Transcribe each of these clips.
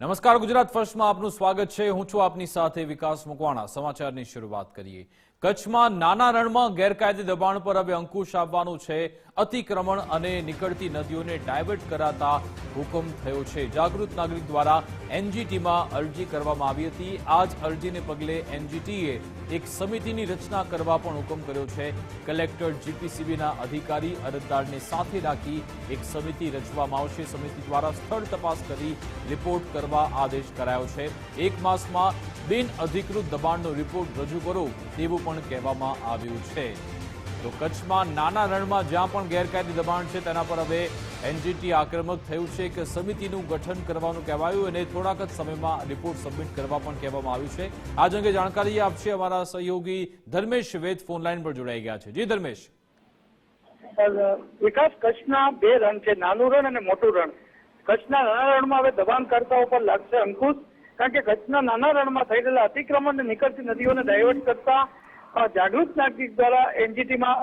નમસ્કાર ગુજરાત ફર્સ્ટમાં આપનું સ્વાગત છે. હું છું આપની સાથે વિકાસ મકવાણા. સમાચારની શરૂઆત કરીએ. કચ્છમાં નાના રણમાં ગેરકાયદે દબાણ પર હવે અંકુશ આવવાનું છે. અતિક્રમણ અને નીકળતી નદીઓને ડાયવર્ટ કરાતા હુકમ થયો છે. જાગૃત નાગરિક દ્વારા એનજીટીમાં અરજી કરવામાં આવી હતી. આ જ અરજીને પગલે એનજીટીએ એક સમિતિની રચના કરવા પણ હુકમ કર્યો છે. કલેક્ટર જીપીસીબીના અધિકારી અરજદારને સાથે રાખી એક સમિતિ રચવામાં આવશે. સમિતિ દ્વારા સ્થળ તપાસ કરી રિપોર્ટ કરવા આદેશ કરાયો છે. એક માસમાં બિન અધિકૃત દબાણનો રિપોર્ટ રજૂ કરો તેવું પણ કહેવામાં આવ્યું છે. તો કચ્છમાં નાના રણમાં જ્યાં પણ ગેરકાયદે દબાણ છે, તેના પર હવે એનજીટી આક્રમક થયું છે કે સમિતિનું ગઠન કરવાનું કહેવાયું અને થોડાક જ સમયમાં રિપોર્ટ સબમિટ કરવા પણ કહેવામાં આવ્યું છે. આજ અંગે જાણકારી આપશે અમારા સહયોગી ધર્મેશ વેદ ફોનલાઈન પર જોડાઈ ગયા છે. જી, ધર્મેશ. વિકાસ કચ્છના બે રણ છે, નાનું રણ અને મોટું રણ. કચ્છના નાના રણમાં હવે દબાણકર્તાઓ પર લાગશે અંકુશ, કારણ કે કચ્છના નાના રણમાં થઈ રહેલા અતિક્રમણ અને નીકળતી નદીઓને ડાયવર્ટ કરતા જાગૃત નાગરિક દ્વારા એનજીટીમાં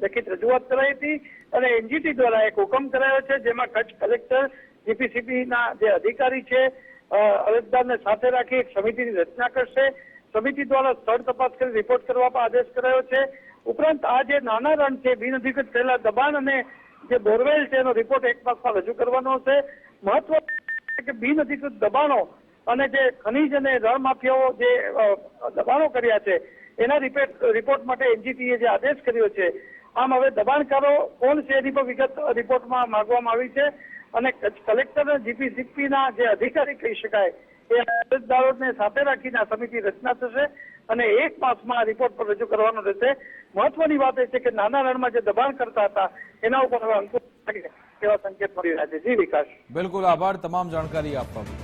લેખિત રજૂઆત કરાઈ હતી અને એનજીટી દ્વારા એક હુકમ કરાયો છે જેમાં કચ્છ કલેક્ટર જીપીસીબીના જે અધિકારી છે અરજદારને સાથે રાખી એક સમિતિની રચના કરશે. સમિતિ દ્વારા સ્થળ તપાસ કરી રિપોર્ટ કરવા પર આદેશ કરાયો છે. ઉપરાંત આ જે નાના રણ છે બિન અધિકૃત થયેલા દબાણ અને જે બોરવેલ છે, એનો રિપોર્ટ એક માસમાં રજૂ કરવાનો હશે. મહત્વ કે બિન અધિકૃત દબાણો અને જે ખનીજ અને રણ માફિયાઓ જે દબાણો કર્યા છે એના રિપોર્ટ માટે એનજીટીએ જે આદેશ કર્યો છે, આમ હવે દબાણકારો કોણ છે એની પણ વિગત રિપોર્ટમાં માંગવામાં આવી છે અને કલેક્ટર જીપીસીપીના જે અધિકારી કહી શકાય, એ અરજદારોને સાથે રાખીને આ સમિતિ રચના થશે અને એક માસમાં રિપોર્ટ પર રજૂ કરવાનો રહેશે. મહત્વની વાત એ છે કે નાના રણમાં જે દબાણ કરતા હતા, એના ઉપર હવે અંકુશ એવા સંકેત મળી રહ્યા છે. જી વિકાસ. બિલકુલ આભાર, તમામ જાણકારી આપવા